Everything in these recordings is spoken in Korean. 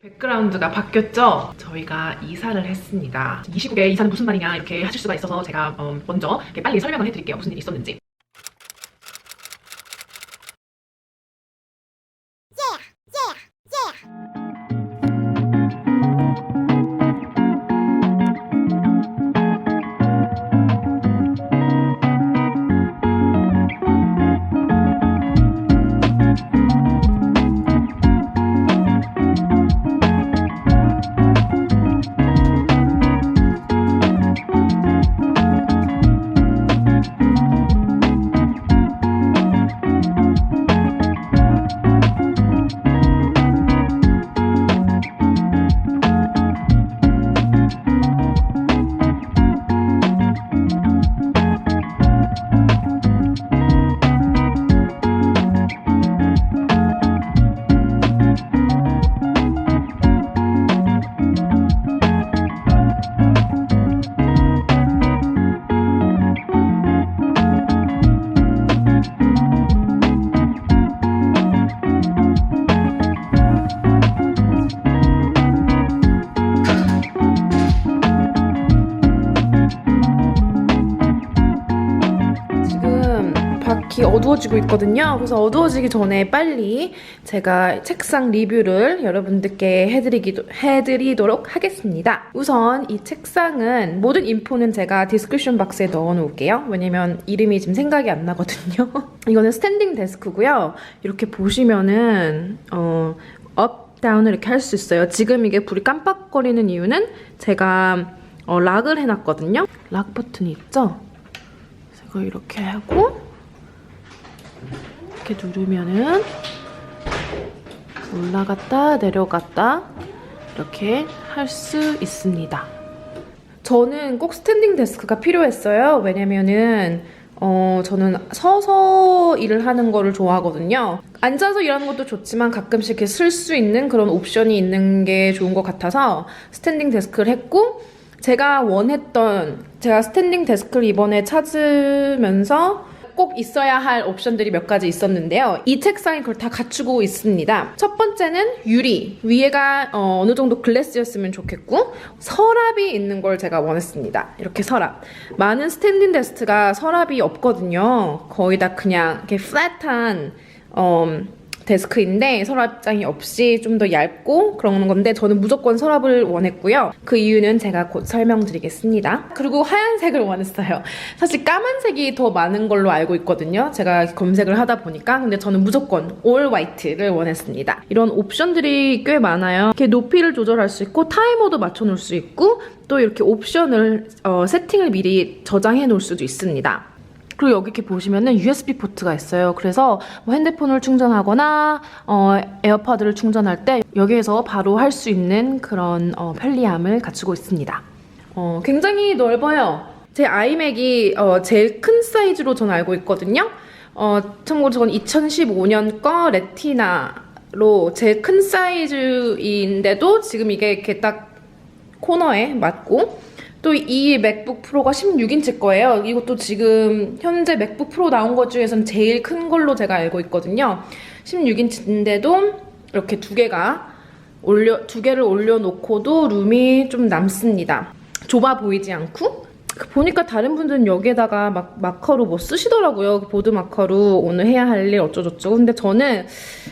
백그라운드가 바뀌었죠? 저희가 이사를 했습니다. 이 시국에 이사는 무슨 말이냐 이렇게 하실 수가 있어서 제가 어, 먼저 빨리 설명을 해드릴게요. 무슨 일이 있었는지. 밖이 어두워지고 있거든요. 그래서 어두워지기 전에 빨리 제가 책상 리뷰를 여러분들께 해드리기도, 해드리도록 하겠습니다. 우선 이 책상은 모든 인포는 제가 디스크립션 박스에 넣어 놓을게요. 왜냐면 이름이 지금 생각이 안 나거든요. 이거는 스탠딩 데스크고요. 이렇게 보시면은 어, 업, 다운을 이렇게 할 수 있어요. 지금 이게 불이 깜빡거리는 이유는 제가 어, 락을 해놨거든요. 락 버튼이 있죠? 이거 이렇게 하고 이렇게 누르면은 올라갔다 내려갔다 이렇게 할 수 있습니다. 저는 꼭 스탠딩 데스크가 필요했어요. 왜냐면은 어, 저는 서서 일을 하는 거를 좋아하거든요. 앉아서 일하는 것도 좋지만 가끔씩 이렇게 쓸 수 있는 그런 옵션이 있는 게 좋은 것 같아서 스탠딩 데스크를 했고 제가 원했던 제가 스탠딩 데스크를 이번에 찾으면서 꼭 있어야 할 옵션들이 몇 가지 있었는데요. 이 책상이 그걸 다 갖추고 있습니다. 첫 번째는 유리. 위에가 어, 느 정도 글래스였으면 좋겠고 서랍이 있는 걸 제가 원했습니다. 이렇게 서랍. 많은 스탠딩 데스크가 서랍이 없거든요. 거의 다 그냥 이렇게 플랫한 어, 데스크인데 서랍장이 없이 좀 더 얇고 그런 건데 저는 무조건 서랍을 원했고요. 그 이유는 제가 곧 설명드리겠습니다. 그리고 하얀색을 원했어요. 사실 까만색이 더 많은 걸로 알고 있거든요. 제가 검색을 하다 보니까 근데 저는 무조건 올 화이트를 원했습니다. 이런 옵션들이 꽤 많아요. 이렇게 높이를 조절할 수 있고 타이머도 맞춰 놓을 수 있고 또 이렇게 옵션을 어, 세팅을 미리 저장해 놓을 수도 있습니다. 그리고 여기 이렇게 보시면은 USB 포트가 있어요. 그래서 뭐 핸드폰을 충전하거나 어, 에어팟을 충전할 때 여기에서 바로 할 수 있는 그런 어, 편리함을 갖추고 있습니다. 어, 굉장히 넓어요. 제 아이맥이 어, 제일 큰 사이즈로 전 알고 있거든요. 어, 참고로 저는 2015년 거 레티나로 제일 큰 사이즈인데도 지금 이게 이렇게 딱 코너에 맞고 또 이 맥북 프로가 16인치 거예요. 이것도 지금 현재 맥북 프로 나온 것 중에서는 제일 큰 걸로 제가 알고 있거든요. 16인치인데도 이렇게 두 개가 올려 두 개를 올려놓고도 룸이 좀 남습니다. 좁아 보이지 않고 그 보니까 다른 분들은 여기에다가 막 마커로 뭐 쓰시더라고요. 그 보드 마커로 오늘 해야 할 일 어쩌저쩌고. 근데 저는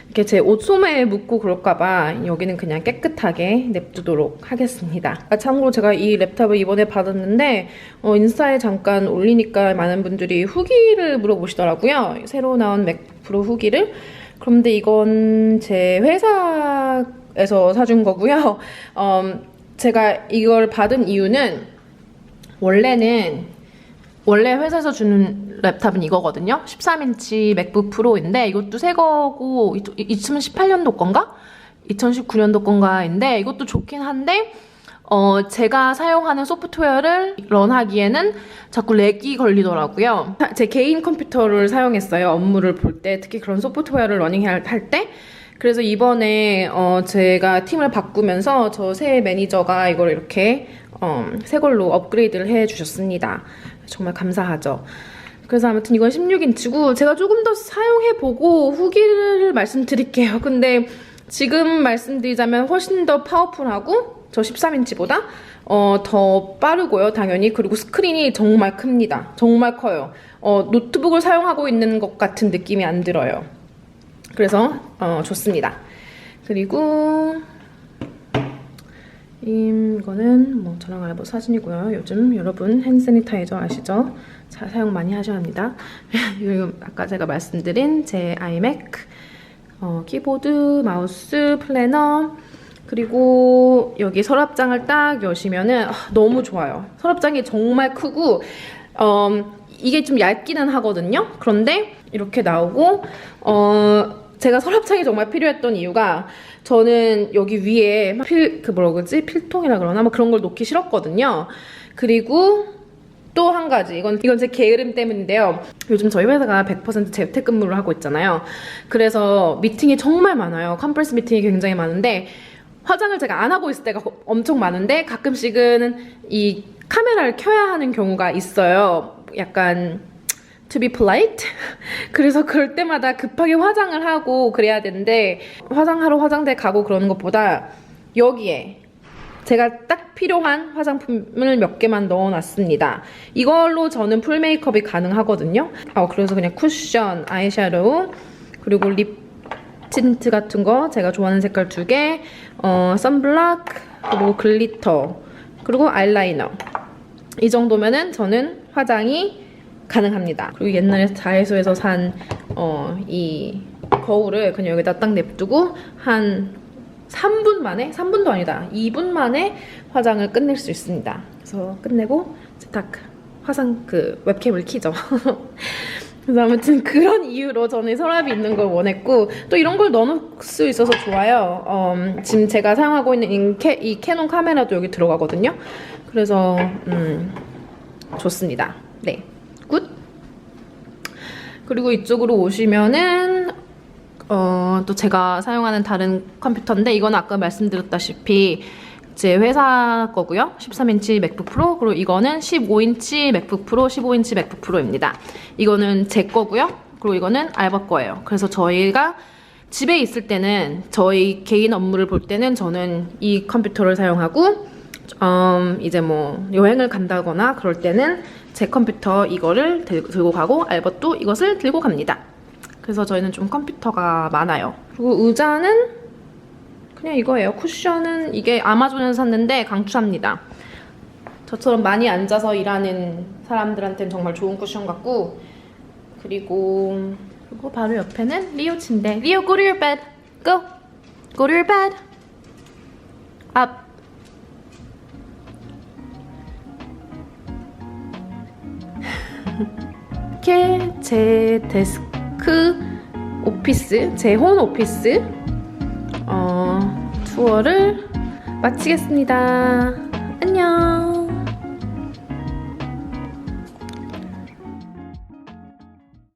이렇게 제 옷 소매에 묻고 그럴까봐 여기는 그냥 깨끗하게 냅두도록 하겠습니다. 아, 참고로 제가 이 랩탑을 이번에 받았는데 어, 인스타에 잠깐 올리니까 많은 분들이 후기를 물어보시더라고요. 새로 나온 맥북 프로 후기를. 그런데 이건 제 회사에서 사준 거고요. 음, 제가 이걸 받은 이유는 원래는 원래 회사에서 주는 랩탑은 이거거든요. 13인치 맥북 프로인데 이것도 새 거고 2018년도 건가? 2019년도 건가인데 이것도 좋긴 한데 어, 제가 사용하는 소프트웨어를 런하기에는 자꾸 렉이 걸리더라고요. 제 개인 컴퓨터를 사용했어요. 업무를 볼 때, 특히 그런 소프트웨어를 러닝할 때. 그래서 이번에 어, 제가 팀을 바꾸면서 저 새 매니저가 이걸 이렇게 어, 새 걸로 업그레이드를 해 주셨습니다. 정말 감사하죠. 그래서 아무튼 이건 16인치고 제가 조금 더 사용해 보고 후기를 말씀드릴게요. 근데 지금 말씀드리자면 훨씬 더 파워풀하고 저 13인치보다 어, 더 빠르고요, 당연히. 그리고 스크린이 정말 큽니다. 정말 커요. 어, 노트북을 사용하고 있는 것 같은 느낌이 안 들어요. 그래서 어, 좋습니다. 그리고 이거는 뭐 저랑 알고 사진이고요. 요즘 여러분 핸드세니타이저 아시죠? 잘 사용 많이 하셔야 합니다. 그리고 아까 제가 말씀드린 제 아이맥 어, 키보드, 마우스, 플래너 그리고 여기 서랍장을 딱 여시면은 아, 너무 좋아요. 서랍장이 정말 크고 어, 이게 좀 얇기는 하거든요. 그런데 이렇게 나오고 어, 제가 서랍장이 정말 필요했던 이유가 저는 여기 위에 필 그 뭐라 그러지 필통이라 그러나 뭐 그런 걸 놓기 싫었거든요. 그리고 또 한 가지 이건 이건 제 게으름 때문인데요. 요즘 저희 회사가 100% 재택근무를 하고 있잖아요. 그래서 미팅이 정말 많아요. 컨퍼런스 미팅이 굉장히 많은데 화장을 제가 안 하고 있을 때가 엄청 많은데 가끔씩은 이 카메라를 켜야 하는 경우가 있어요. 약간 to be polite. 그래서 그럴 때마다 급하게 화장을 하고 그래야 되는데 화장하러 화장대 가고 그러는 것보다 여기에 제가 딱 필요한 화장품을 몇 개만 넣어놨습니다. 이걸로 저는 풀 메이크업이 가능하거든요. 어, 그래서 그냥 쿠션, 아이섀도우, 그리고 립 틴트 같은 거 제가 좋아하는 색깔 두 개, 어, 선블락, 그리고 글리터, 그리고 아이라이너. 이 정도면은 저는 화장이 가능합니다. 그리고 옛날에 다이소에서 산, 어, 이 거울을 그냥 여기다 딱 냅두고 한 3분 만에, 3분도 아니다, 2분 만에 화장을 끝낼 수 있습니다. 그래서 끝내고 딱 화상 그 웹캠을 키죠. 그래서 아무튼 그런 이유로 저는 서랍이 있는 걸 원했고 또 이런 걸 넣을 수 있어서 좋아요. 음, 지금 제가 사용하고 있는 이, 캐, 이 캐논 카메라도 여기 들어가거든요. 그래서 음, 좋습니다. 네, 굿. 그리고 이쪽으로 오시면은 어, 또 제가 사용하는 다른 컴퓨터인데 이건 아까 말씀드렸다시피 제 회사 거고요. 13인치 맥북 프로 그리고 이거는 15인치 맥북 프로, 15인치 맥북 프로입니다. 이거는 제 거고요. 그리고 이거는 알바 거예요. 그래서 저희가 집에 있을 때는 저희 개인 업무를 볼 때는 저는 이 컴퓨터를 사용하고 음, 이제 뭐 여행을 간다거나 그럴 때는 제 컴퓨터 이거를 들, 들고 가고 알버도 이것을 들고 갑니다. 그래서 저희는 좀 컴퓨터가 많아요. 그리고 의자는 그냥 이거예요. 쿠션은 이게 아마존에서 샀는데 강추합니다. 저처럼 많이 앉아서 일하는 사람들한테는 정말 좋은 쿠션 같고 그리고 그리고 바로 옆에는 리오 침대. 리오 go to your bed. Go. Go to your bed. Up. 이렇게 제 데스크 오피스, 제 홈 오피스 어, 투어를 마치겠습니다. 안녕.